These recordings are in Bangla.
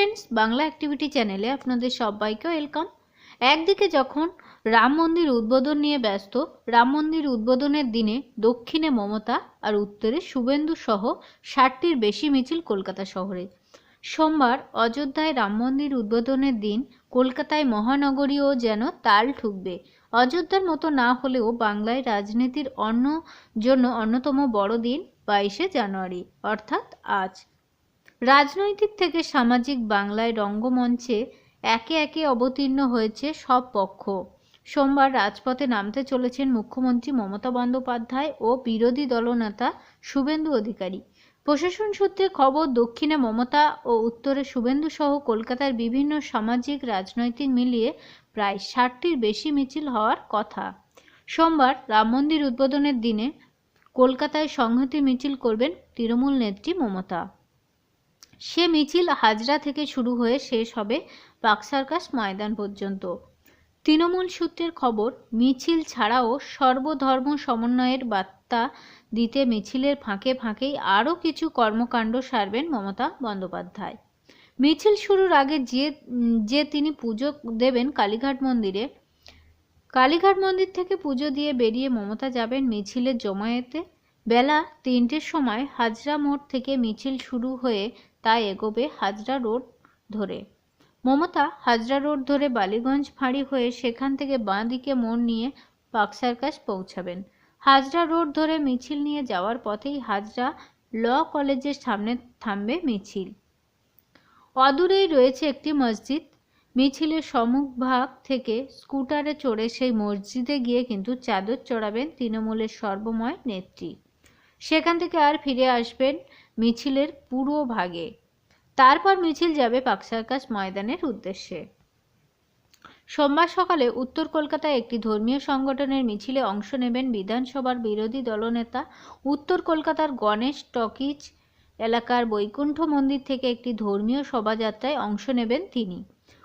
ফ্রেন্ডস বাংলা অ্যাক্টিভিটি চ্যানেলে আপনাদের সবাইকে ওয়েলকাম একদিকে যখন রাম মন্দির উদ্বোধন নিয়ে ব্যস্ত, রাম মন্দির উদ্বোধনের দিনে দক্ষিণে মমতা আর উত্তরে শুভেন্দু সহ ষাটটির বেশি মিছিল কলকাতা শহরে। সোমবার অযোধ্যায় রাম মন্দির উদ্বোধনের দিন কলকাতায় মহানগরীও যেন তাল ঠুকবে। অযোধ্যার মতো না হলেও বাংলায় রাজনীতির অন্য জন্য অন্যতম বড় দিন বাইশে জানুয়ারি, অর্থাৎ আজ। রাজনৈতিক থেকে সামাজিক বাংলায় রঙ্গমঞ্চে একে একে অবতীর্ণ হয়েছে সব পক্ষ। সোমবার রাজপথে নামতে চলেছেন মুখ্যমন্ত্রী মমতা বন্দ্যোপাধ্যায় ও বিরোধী দলনেতা শুভেন্দু অধিকারী। প্রশাসন সূত্রে খবর, দক্ষিণে মমতা ও উত্তরে শুভেন্দু সহ কলকাতার বিভিন্ন সামাজিক রাজনৈতিক মিলিয়ে প্রায় ষাটটির বেশি মিছিল হওয়ার কথা। সোমবার রাম মন্দির উদ্বোধনের দিনে কলকাতায় সংহতি মিছিল করবেন তৃণমূল নেত্রী মমতা। সে মিছিল হাজরা থেকে শুরু হয়ে শেষ হবে পাকসার্কাস ময়দান পর্যন্ত। তৃণমূল সূত্রের খবর, মিছিল ছাড়াও সর্বধর্ম সমন্বয়ের বার্তা দিতে মিছিলের ফাঁকে ফাঁকেই আরও কিছু কর্মকাণ্ড সারবেন মমতা বন্দ্যোপাধ্যায়। মিছিল শুরুর আগে যে যে তিনি পুজো দেবেন কালীঘাট মন্দিরে, কালীঘাট মন্দির থেকে পুজো দিয়ে বেরিয়ে মমতা যাবেন মিছিলের জমায়েতে। বেলা তিনটের সময় হাজরা মোড় থেকে মিছিল শুরু হয়ে তা এগোবে হাজরা রোড ধরে। মমতা হাজরা রোড ধরে বালিগঞ্জ ফাঁড়ি হয়ে সেখান থেকে বাঁ দিকে মোড় নিয়ে পাক সার্কাস পৌঁছাবেন। হাজরা রোড ধরে মিছিল নিয়ে যাওয়ার পথেই হাজরা ল কলেজের সামনে থামবে মিছিল। অদূরেই রয়েছে একটি মসজিদ। মিছিলের সম্মুখভাগ থেকে স্কুটারে চড়ে সেই মসজিদে গিয়ে কিন্তু চাদর চড়াবেন তৃণমূলের সর্বময় নেত্রী। সেখান থেকে আর ফিরে আসবেন মিছিলের পুরো ভাগে। তারপর মিছিল যাবে পাকসার্কাস ময়দানের উদ্দেশ্যে। সোমবার সকালে উত্তর কলকাতায় একটি ধর্মীয় সংগঠনের মিছিলে অংশ নেবেন বিধানসভার বিরোধী দলনেতা, উত্তর কলকাতার গণেশ টকিজ এলাকার বৈকুণ্ঠ মন্দির থেকে একটি ধর্মীয় শোভাযাত্রায় অংশ নেবেন তিনি।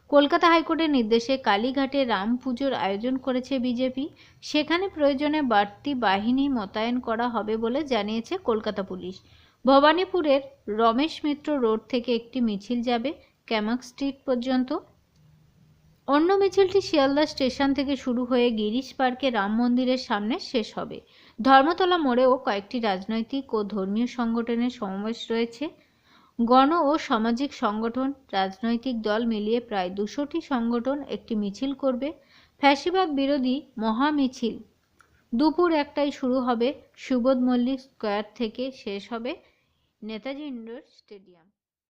কলকাতা হাইকোর্টের নির্দেশে কালীঘাটে রাম পুজোর আয়োজন করেছে বিজেপি। সেখানে প্রয়োজনে বাড়তি বাহিনী মোতায়েন করা হবে বলে জানিয়েছে কলকাতা পুলিশ। ভবানীপুরের রমেশ মিত্র রোড থেকে একটি মিছিল যাবে ক্যামাক স্ট্রিট পর্যন্ত। অন্য মিছিলটি শিয়ালদা স্টেশন থেকে শুরু হয়ে গিরিশ পার্কে রাম মন্দিরের সামনে শেষ হবে। ধর্মতলা মোড়েও কয়েকটি রাজনৈতিক ও ধর্মীয় সংগঠনের সমাবেশ রয়েছে। গণ ও সামাজিক সংগঠন, রাজনৈতিক দল মিলিয়ে প্রায় দুশোটি সংগঠন একটি মিছিল করবে। ফ্যাসিবাদ বিরোধী মহা মিছিল দুপুর একটায় শুরু হবে সুবোধ মল্লিক স্কোয়ার থেকে শেষ হবে নেতাজি ইন্ডোর স্টেডিয়াম।